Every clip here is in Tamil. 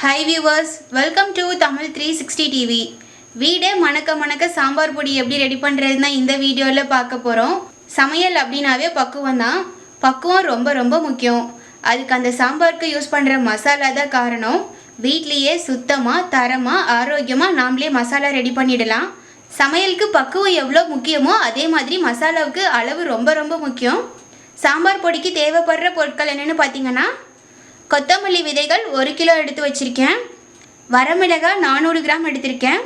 Hi viewers welcome to Tamil three sixty TV வீடே மணக்க மணக்க சாம்பார் பொடி எப்படி ரெடி பண்ணுறதுன்னு இந்த வீடியோவில் பார்க்க போகிறோம் சமையல் அப்படின்னாவே பக்குவம் தான். பக்குவம் ரொம்ப ரொம்ப முக்கியம். அதுக்கு அந்த சாம்பாருக்கு யூஸ் பண்ணுற மசாலா தான் காரணம். வீட்லேயே சுத்தமாக தரமாக ஆரோக்கியமாக நாமளே மசாலா ரெடி பண்ணிடலாம். சமையலுக்கு பக்குவம் எவ்வளோ முக்கியமோ அதே மாதிரி மசாலாவுக்கு அளவு ரொம்ப ரொம்ப முக்கியம். சாம்பார் பொடிக்கு தேவைப்படுற பொருட்கள் என்னென்னு பார்த்தீங்கன்னா கொத்தமல்லி விதைகள் ஒரு கிலோ எடுத்து வச்சுருக்கேன். வரமிளகாய் நானூறு கிராம் எடுத்திருக்கேன்.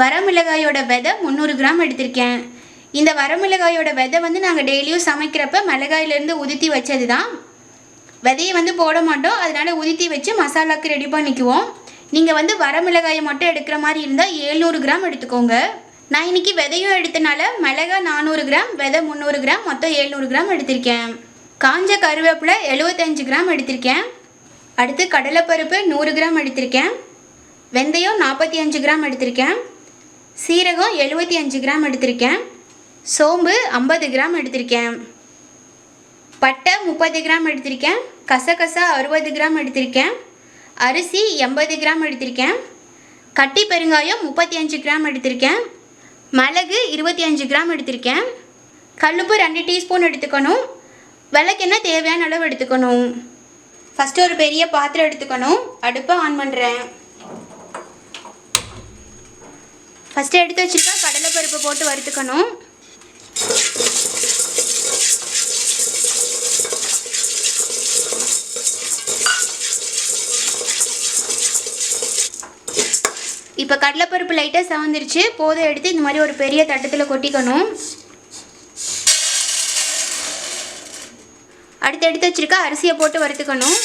வரமிளகாயோட விதை முந்நூறு கிராம் எடுத்திருக்கேன். இந்த வரமிளகாயோட விதை வந்து நாங்கள் டெய்லியும் சமைக்கிறப்ப மிளகாயிலேருந்து உதுத்தி வச்சது தான் விதையை வந்து போட மாட்டோம். அதனால் உதித்தி வச்சு மசாலாவுக்கு ரெடி பண்ணிக்குவோம் நீங்கள் வந்து வரமிளகாயை மட்டும் எடுக்கிற மாதிரி இருந்தால் ஏழ்நூறு கிராம் எடுத்துக்கோங்க. நான் இன்னைக்கு விதையும் எடுத்தனால மிளகாய் நானூறு கிராம் விதை முந்நூறு கிராம் மொத்தம் ஏழ்நூறு கிராம் எடுத்திருக்கேன். காஞ்ச கருவேப்பிலை எழுபத்தஞ்சு கிராம் எடுத்திருக்கேன். அடுத்து கடலைப்பருப்பு நூறு கிராம் எடுத்திருக்கேன். வெந்தயம் நாற்பத்தி அஞ்சு கிராம் எடுத்திருக்கேன். சீரகம் எழுபத்தி அஞ்சு கிராம் எடுத்திருக்கேன். சோம்பு ஐம்பது கிராம் எடுத்திருக்கேன். பட்டை முப்பது கிராம் எடுத்திருக்கேன். கசகசா அறுபது கிராம் எடுத்திருக்கேன். அரிசி எண்பது கிராம் எடுத்திருக்கேன். கட்டி பெருங்காயம் முப்பத்தி அஞ்சு கிராம் எடுத்திருக்கேன். மிளகு இருபத்தி அஞ்சு கிராம் எடுத்திருக்கேன். கல்லுப்பு ரெண்டு டீஸ்பூன் எடுத்துக்கணும். விளக்கெண்ணெய் தேவையான அளவு எடுத்துக்கணும். ஃபஸ்ட்டு ஒரு பெரிய பாத்திரம் எடுத்துக்கணும். அடுப்பை ஆன் பண்ணுறேன் ஃபஸ்ட்டு எடுத்து வச்சுருக்கா கடலைப்பருப்பு போட்டு வறுத்துக்கணும். இப்போ கடலைப்பருப்பு லைட்டாக சவந்துருச்சு. போதும் எடுத்து இந்த மாதிரி ஒரு பெரிய தட்டத்தில் கொட்டிக்கணும். அடுத்து எடுத்து வச்சுருக்க அரிசியை போட்டு வறுத்துக்கணும்.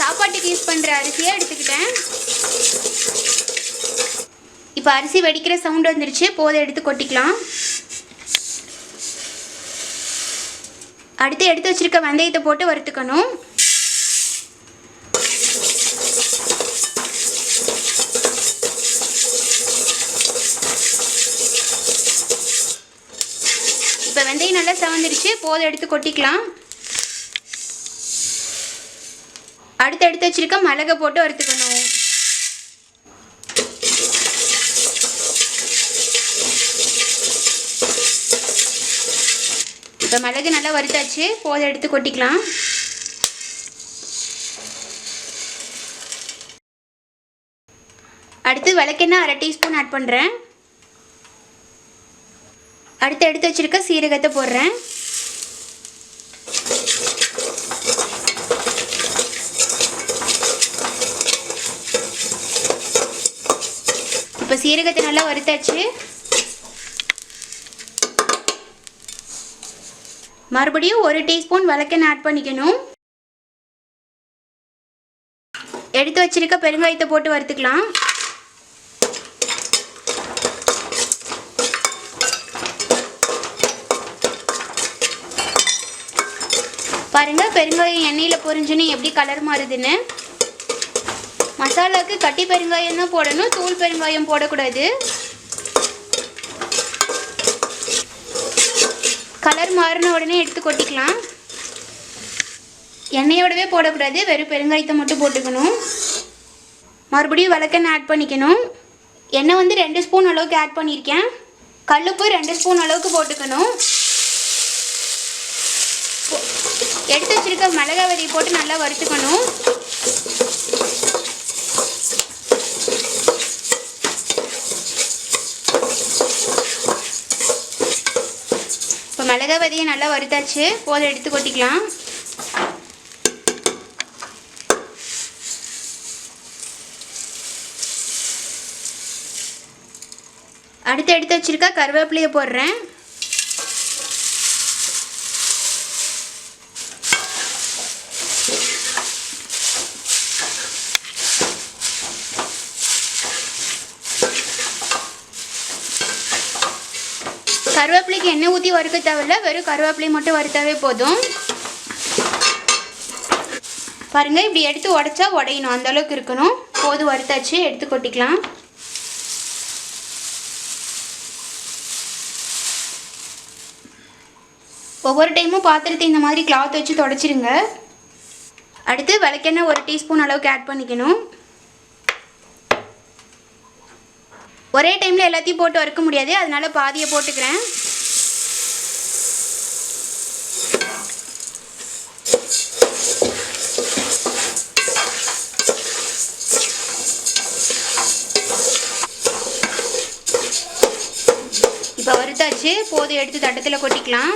சாப்பாட்டுக்கு யூஸ் பண்ணுற அரிசியை எடுத்துக்கிட்டேன். இப்போ அரிசி வெடிக்கிற சவுண்ட் வந்துருச்சு. போதை எடுத்து கொட்டிக்கலாம். அடுத்து எடுத்து வச்சுருக்க வெந்தயத்தை போட்டு வறுத்துக்கணும் இப்போ வெந்தயம் நல்லா செவந்துருச்சு. போதும் எடுத்து கொட்டிக்கலாம். அடுத்து எடுத்து வச்சுருக்க மிளகை போட்டு வறுத்துக்கணும். இப்போ மிளகு நல்லா வறுத்தாச்சு. போதும் எடுத்து கொட்டிக்கலாம். அடுத்து விளக்கெண்ணெய் அரை டீஸ்பூன் ஆட் பண்ணுறேன் அடுத்து எடுத்து வச்சுருக்க சீரகத்தை போடுறேன். இப்போ சீரகத்தை நல்லா வறுத்தாச்சு. மறுபடியும் ஒரு டீஸ்பூன் விளக்கெண்ணெய் ஆட் பண்ணிக்கணும். எடுத்து வச்சிருக்க பெருங்காயத்தை போட்டு வறுத்துக்கலாம். பாருங்க பெருங்காயம் எண்ணெயில் பொரிஞ்சுன்னு எப்படி கலர் மாறுதுன்னு. மசாலாவுக்கு கட்டி பெருங்காயம் தான் போடணும் தூள் பெருங்காயம் போடக்கூடாது. கலர் மாறின உடனே எடுத்து கொட்டிக்கலாம். எண்ணெயோடவே போடக்கூடாது வெறும் பெருங்காயத்தை மட்டும் போட்டுக்கணும். மறுபடியும் விளக்கெண்ணெய் ஆட் பண்ணிக்கணும். எண்ணெய் வந்து ரெண்டு ஸ்பூன் அளவுக்கு ஆட் பண்ணியிருக்கேன். கல்லுப்பு ரெண்டு ஸ்பூன் அளவுக்கு போட்டுக்கணும். எடுத்து வச்சுருக்க மிளகா விதையை போட்டு நல்லா வறுத்துக்கணும். இப்போ மிளகா வரியை நல்லா வறுத்தாச்சு. போதும் எடுத்து கொட்டிக்கலாம். அடுத்து எடுத்து வச்சுருக்கா கருவேப்பிலையை போடுறேன். கருவேப்பிலைக்கு எண்ணெய் ஊற்றி வறுக்க தேவையில்ல. வெறும் கருவேப்பிலை மட்டும் வறுத்தாவே போதும். பாருங்க இப்படி எடுத்து உடைச்சா உடையணும். அந்த அளவுக்கு இருக்கணும். போதும் வறுத்தாச்சு எடுத்து கொட்டிக்கலாம். ஒவ்வொரு டைமும் பாத்திரத்தை இந்த மாதிரி கிளாத் வச்சு தொடச்சிருங்க. அடுத்து விளக்கெண்ணெய் ஒரு டீஸ்பூன் அளவுக்கு ஆட் பண்ணிக்கணும். ஒரே டைமில் எல்லாத்தையும் போட்டு வறுக்க முடியாது. அதனால பாதியை போட்டுக்கிறேன். இப்போ வறுத்தாச்சு. போதும் எடுத்து தட்டத்தில் கொட்டிக்கலாம்.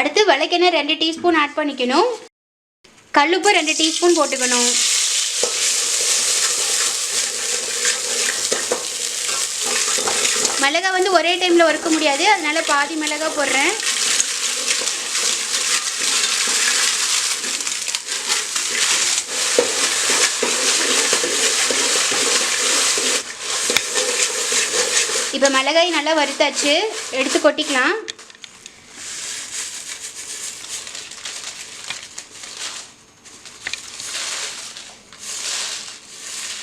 அடுத்து விளக்கெண்ணெய் ரெண்டு டீஸ்பூன் ஆட் பண்ணிக்கணும். கல்லுப்பு ரெண்டு டீஸ்பூன் போட்டுக்கணும். மிளகா வந்து ஒரே டைமில் வறுக்க முடியாது. அதனால் பாதி மிளகா போடுறேன். இப்போ மிளகாய் நல்லா வறுத்தாச்சு. எடுத்து கொட்டிக்கலாம்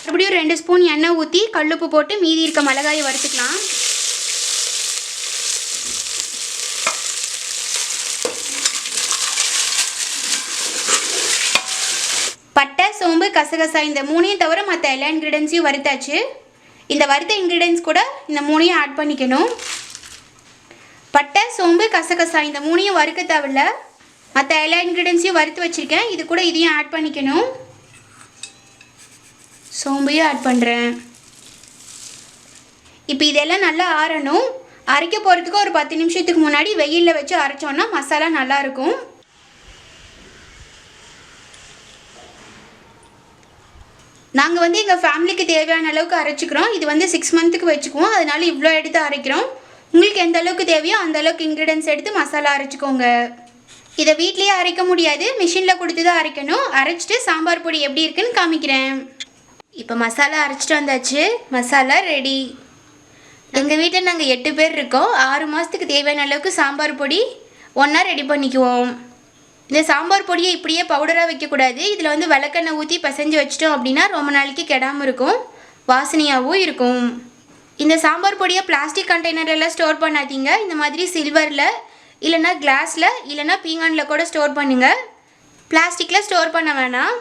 மறுபடியும் ரெண்டு ஸ்பூன் எண்ணெய் ஊற்றி கல்லுப்பு போட்டு மீதி இருக்க மிளகாயை வறுத்துக்கலாம். பட்டை சோம்பு கசகசா இந்த மூணையும் தவிர மற்ற எல்லா இன்க்ரீடியன்ஸையும் வறுத்தாச்சு. இந்த வறுத்த இன்க்ரீடியன்ஸ் கூட இந்த மூணையும் ஆட் பண்ணிக்கணும். பட்டை சோம்பு கசகசா இந்த மூணையும் வறுக்க தேவையில்ல. மற்ற எல்லா இன்க்ரீடியன்ஸையும் வறுத்து வச்சுருக்கேன். இது கூட இதையும் ஆட் பண்ணிக்கணும். சோம்பையும் ஆட் பண்ணுறேன் இப்போ இதெல்லாம் நல்லா ஆறணும். அரைக்க போகிறதுக்கு ஒரு பத்து நிமிஷத்துக்கு முன்னாடி வெயிலில் வச்சு அரைச்சோன்னா மசாலா நல்லாயிருக்கும் நாங்கள் வந்து எங்கள் ஃபேமிலிக்கு தேவையான அளவுக்கு அரைச்சிக்கிறோம். இது வந்து சிக்ஸ் மந்த்துக்கு வச்சுக்குவோம். அதனால இவ்வளோ எடுத்து அரைக்கிறோம். உங்களுக்கு எந்த அளவுக்கு தேவையோ அந்த அளவுக்கு இன்க்ரீடியன்ஸ் எடுத்து மசாலா அரைச்சிக்கோங்க. இதை வீட்லேயே அரைக்க முடியாது. மிஷினில் கொடுத்து தான் அரைக்கணும். அரைச்சிட்டு சாம்பார் பொடி எப்படி இருக்குன்னு காமிக்கிறேன். இப்போ மசாலா அரைச்சிட்டு வந்தாச்சு. மசாலா ரெடி எங்கள் வீட்டில் நாங்கள் எட்டு பேர் இருக்கோம். ஆறு மாதத்துக்கு தேவையான அளவுக்கு சாம்பார் பொடி ஒன்றா ரெடி பண்ணிக்குவோம். இந்த சாம்பார் பொடியை இப்படியே பவுடராக வைக்கக்கூடாது. இதில் வந்து விளக்கெண்ணெய் ஊற்றி பசைஞ்சு வச்சிட்டோம் அப்படின்னா ரொம்ப நாளைக்கு கெடாமல் இருக்கும். வாசனையாகவும் இருக்கும். இந்த சாம்பார் பொடியை பிளாஸ்டிக் கண்டெய்னரெல்லாம் ஸ்டோர் பண்ணாதீங்க. இந்த மாதிரி சில்வரில் இல்லைன்னா கிளாஸில் இல்லைன்னா பீங்கானில் கூட ஸ்டோர் பண்ணுங்கள் பிளாஸ்டிக்கில் ஸ்டோர் பண்ண வேணாம்.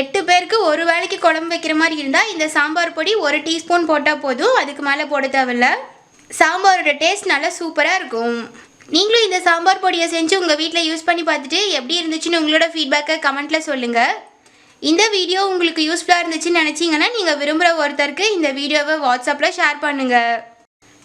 எட்டு பேருக்கு ஒரு வேளைக்கு குழம்பு வைக்கிற மாதிரி இருந்தால் இந்த சாம்பார் பொடி ஒரு டீஸ்பூன் போட்டால் போதும். அதுக்கு மேலே போட தேவையில்ல. சாம்பாரோட டேஸ்ட் நல்லா சூப்பராக இருக்கும். நீங்களும் இந்த சாம்பார் பொடியை செஞ்சு உங்கள் வீட்டில் யூஸ் பண்ணி பார்த்துட்டு எப்படி இருந்துச்சுன்னு உங்களோட ஃபீட்பேக்கை கமெண்ட்டில் சொல்லுங்கள் இந்த வீடியோ உங்களுக்கு யூஸ்ஃபுல்லாக இருந்துச்சுன்னு நினச்சிங்கன்னா நீங்கள் விரும்புகிற ஒருத்தருக்கு இந்த வீடியோவை வாட்ஸ்அப்பில் ஷேர் பண்ணுங்கள்